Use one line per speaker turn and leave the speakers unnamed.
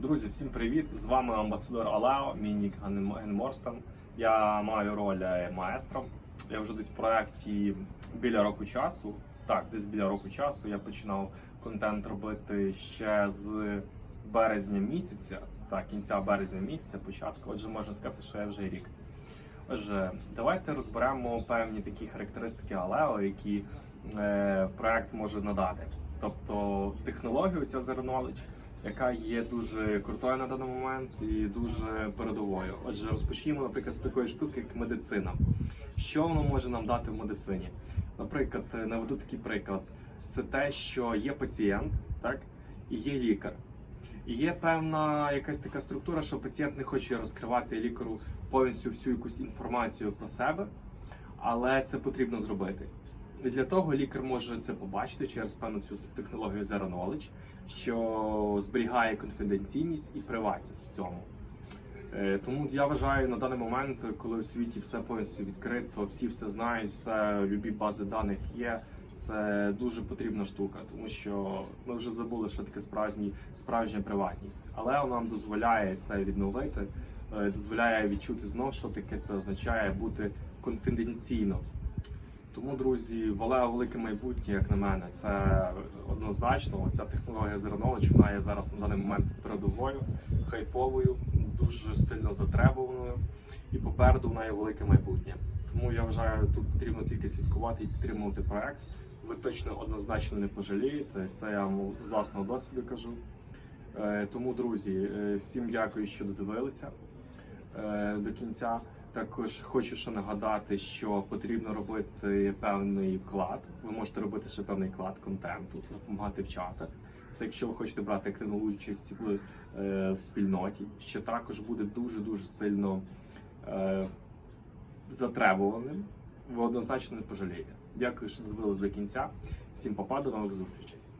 Друзі, всім привіт! З вами амбасадор Алео, мій нік Ген- Ген Я маю роль е, маестро. Я вже десь в проєкті біля року часу. Так, десь біля року часу я починав контент робити ще з березня місяця, так, кінця березня місяця, початку. Отже, можна сказати, що я вже рік. Отже, давайте розберемо певні такі характеристики Алео, які проект може надати. Тобто технологію ця Zero Knowledge, яка є дуже крутою на даний момент і дуже передовою. Отже, розпочнімо, наприклад, з такої штуки, як медицина. Що воно може нам дати в медицині? Наприклад, е, наведу такий приклад: це те, що є пацієнт, так, і є лікар. І є певна якась така структура, що пацієнт не хоче розкривати лікару повністю всю якусь інформацію про себе, але це потрібно зробити. Для того лікар може це побачити через певну цю технологію Zero Knowledge, що зберігає конфіденційність і приватність в цьому. Е, Тому я вважаю на даний момент, коли у світі все повністю відкрито, всі все знають, все любі бази даних є. Це дуже потрібна штука, тому що ми вже забули, що таке справжній справжня приватність, але вона нам дозволяє це відновити, е, дозволяє відчути знов, що таке це означає бути конфіденційно. Тому, друзі, Валео велике майбутнє, як на мене, це однозначно. Ця технологія Knowledge, вона є зараз на даний момент передовою, хайповою, дуже сильно затребуваною, і попереду в неї велике майбутнє. Тому я вважаю, тут потрібно тільки слідкувати і підтримувати проект. Ви точно однозначно не пожалієте. Це я вам з власного досвіду кажу. Е, Тому, друзі, е, всім дякую, що додивилися до кінця. Також хочу ще нагадати, що потрібно робити певний вклад. Ви можете робити ще певний вклад контенту, допомагати в чатах. Це якщо ви хочете брати активну участь в, е, в спільноті, що також буде дуже дуже сильно е, затребуваним. Ви однозначно не пожалієте. Дякую, що додивились до кінця. Всім попа, до нових зустрічей.